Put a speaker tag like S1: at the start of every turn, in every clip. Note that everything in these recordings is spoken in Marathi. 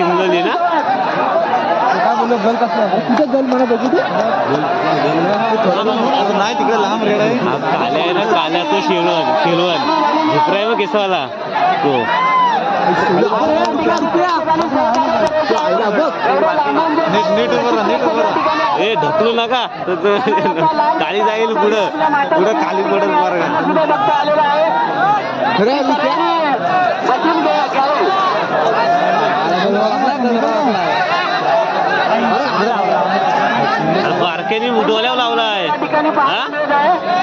S1: किंजली ना?
S2: नाही तिकडे लांब रेड आहे
S1: काल्या आहे ना काल्या तो शेलवन शेलवन झिपराय मग केसवाला. तो.
S2: नीट नीट उभं राहा, नीट उभं राहा.
S1: ए ढकलू नका. तर काळी जाईल पुढं. पुढं खाली पडत बरं
S2: आहे विषय?
S1: अरे बारक्याने डोल्यावर लावलाय. हा?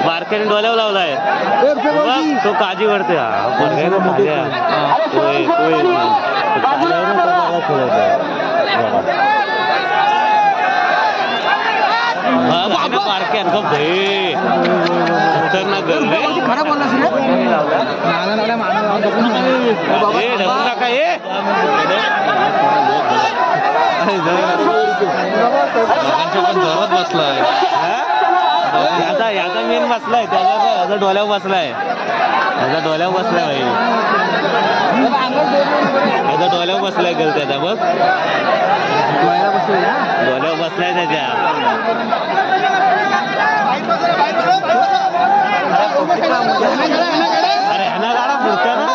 S1: बारक्याने डोल्यावर लावलाय. बघ,
S2: भाऊजी.
S1: तो काजी वरते हा बघाय ना काल्या तोय तोय तो काल्यावर तो बाबा खेळत आहे. हा बघ ना बारक्यान गप भे खतरनाक गल रे
S2: खरं बोललास रे नाना नाना माना लावून बघू ना. ए, बाबा,
S1: ए ढकलू नका ए.
S2: दोघांच्या पण जोरात बसलाय
S1: हा? याचा याचा मेन बसलाय त्याचा याचा डोल्यावर बसलाय. याचा डोल्यावर बसलाय भाई याचा डोल्यावर बसलाय गल त्याचा बघ. डोल्यावर बसलाय त्याच्या अरे ह्याना गाडा पुढच्या ना?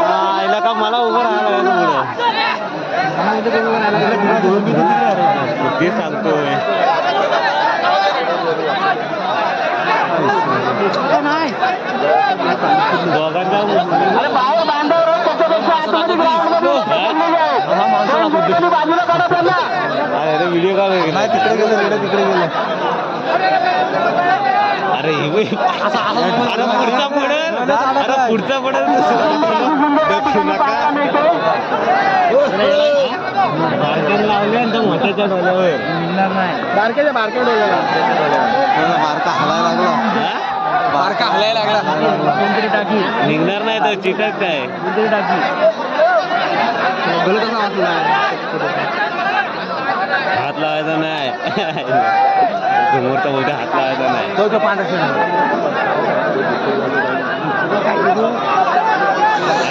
S1: हा, याला का मला उभं लागलं पुढं? ते सांगतोय. अरे व्हिडिओ काढ
S2: नाही तिकडे गेलं रेड तिकडे गेलं
S1: अरे हे पुढचा पडल अरे पुढचा पडल मोठ्याच्या डोल्यावर
S2: बारक्याच्या बारक्या डोळ्याला बारका हलायला लागला? बारका हलायला लागला. कोणतरी टाकी.
S1: निघणार नाही तर चिकट काय?
S2: कोणतरी टाकी.
S1: हात लावायचा. नाही. समोरचा बोलतो हात लावायचा नाही.
S2: तो तो पांढरा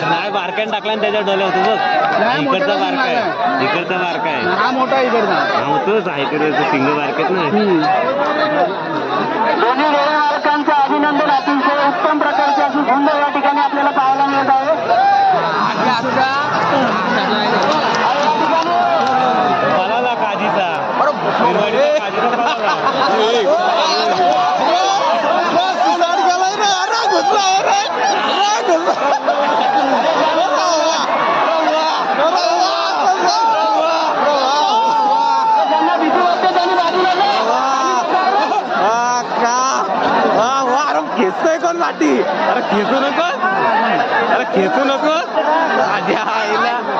S1: नाही बारक्याने टाकला आणि त्याच्या डोल्यावर तू बघ. इकडचा बारका आहे. इकडचा बारका आहे.
S2: हा मोठा इकडचा.
S1: हा तोच आहे इकडे तो सिंग बारकेत ना.
S3: अभिनंदन अतिशय उत्तम प्रकारची
S1: दोन वाटी. अरे खेचू नको. अरे खेचू नको. माझ्या आईला.